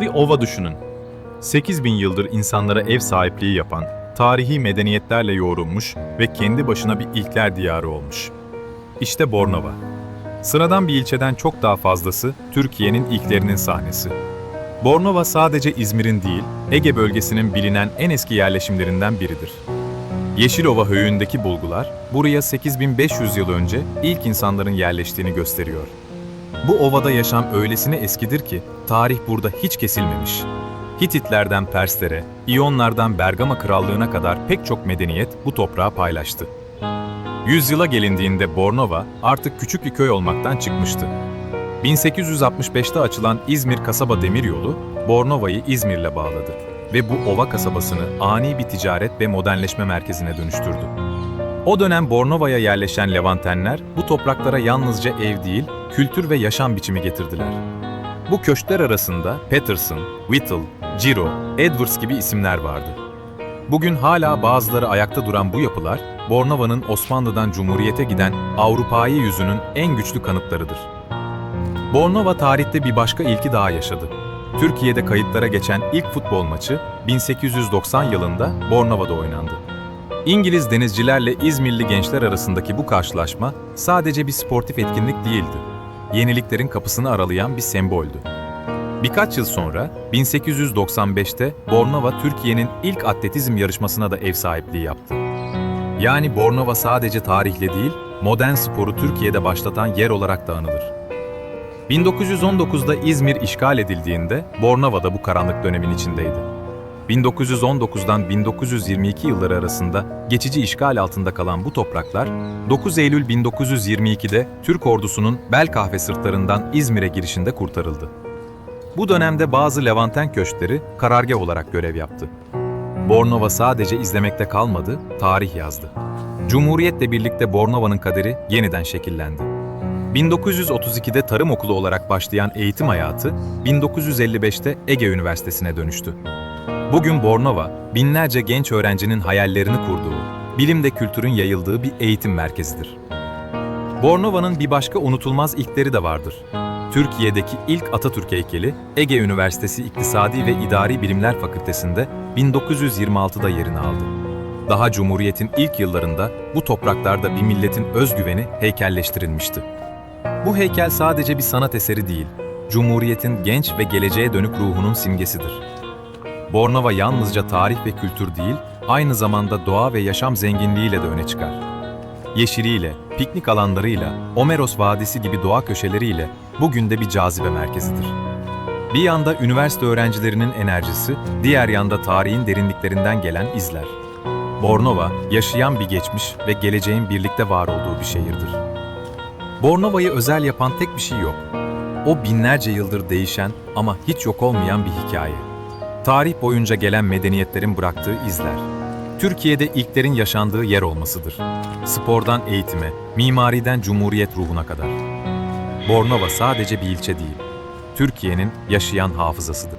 Bir ova düşünün. 8000 yıldır insanlara ev sahipliği yapan, tarihi medeniyetlerle yoğrulmuş ve kendi başına bir ilkler diyarı olmuş. İşte Bornova. Sıradan bir ilçeden çok daha fazlası Türkiye'nin ilklerinin sahnesi. Bornova sadece İzmir'in değil, Ege bölgesinin bilinen en eski yerleşimlerinden biridir. Yeşilova höyüğündeki bulgular, buraya 8500 yıl önce ilk insanların yerleştiğini gösteriyor. Bu ovada yaşam öylesine eskidir ki, tarih burada hiç kesilmemiş. Hititlerden Perslere, İyonlardan Bergama Krallığına kadar pek çok medeniyet bu toprağı paylaştı. Yüzyıla gelindiğinde Bornova artık küçük bir köy olmaktan çıkmıştı. 1865'te açılan İzmir Kasaba Demiryolu, Bornova'yı İzmir'le bağladı ve bu ova kasabasını ani bir ticaret ve modernleşme merkezine dönüştürdü. O dönem Bornova'ya yerleşen Levantenler bu topraklara yalnızca ev değil, kültür ve yaşam biçimi getirdiler. Bu köşkler arasında Patterson, Whittle, Giro, Edwards gibi isimler vardı. Bugün hala bazıları ayakta duran bu yapılar, Bornova'nın Osmanlı'dan Cumhuriyet'e giden Avrupa'yı yüzünün en güçlü kanıtlarıdır. Bornova tarihte bir başka ilki daha yaşadı. Türkiye'de kayıtlara geçen ilk futbol maçı 1890 yılında Bornova'da oynandı. İngiliz denizcilerle İzmirli gençler arasındaki bu karşılaşma sadece bir sportif etkinlik değildi. Yeniliklerin kapısını aralayan bir semboldü. Birkaç yıl sonra 1895'te Bornova Türkiye'nin ilk atletizm yarışmasına da ev sahipliği yaptı. Yani Bornova sadece tarihle değil, modern sporu Türkiye'de başlatan yer olarak da anılır. 1919'da İzmir işgal edildiğinde Bornova da bu karanlık dönemin içindeydi. 1919'dan 1922 yılları arasında geçici işgal altında kalan bu topraklar, 9 Eylül 1922'de Türk ordusunun Belkahve sırtlarından İzmir'e girişinde kurtarıldı. Bu dönemde bazı Levanten köşkleri karargah olarak görev yaptı. Bornova sadece izlemekte kalmadı, tarih yazdı. Cumhuriyetle birlikte Bornova'nın kaderi yeniden şekillendi. 1932'de tarım okulu olarak başlayan eğitim hayatı 1955'te Ege Üniversitesi'ne dönüştü. Bugün Bornova, binlerce genç öğrencinin hayallerini kurduğu, bilimde kültürün yayıldığı bir eğitim merkezidir. Bornova'nın bir başka unutulmaz ilkleri de vardır. Türkiye'deki ilk Atatürk heykeli Ege Üniversitesi İktisadi ve İdari Bilimler Fakültesi'nde 1926'da yerini aldı. Daha Cumhuriyet'in ilk yıllarında bu topraklarda bir milletin özgüveni heykelleştirilmişti. Bu heykel sadece bir sanat eseri değil, Cumhuriyet'in genç ve geleceğe dönük ruhunun simgesidir. Bornova yalnızca tarih ve kültür değil, aynı zamanda doğa ve yaşam zenginliğiyle de öne çıkar. Yeşiliyle, piknik alanlarıyla, Omeros Vadisi gibi doğa köşeleriyle bugün de bir cazibe merkezidir. Bir yanda üniversite öğrencilerinin enerjisi, diğer yanda tarihin derinliklerinden gelen izler. Bornova, yaşayan bir geçmiş ve geleceğin birlikte var olduğu bir şehirdir. Bornova'yı özel yapan tek bir şey yok. O binlerce yıldır değişen ama hiç yok olmayan bir hikaye. Tarih boyunca gelen medeniyetlerin bıraktığı izler. Türkiye'de ilklerin yaşandığı yer olmasıdır. Spordan eğitime, mimariden cumhuriyet ruhuna kadar. Bornova sadece bir ilçe değil, Türkiye'nin yaşayan hafızasıdır.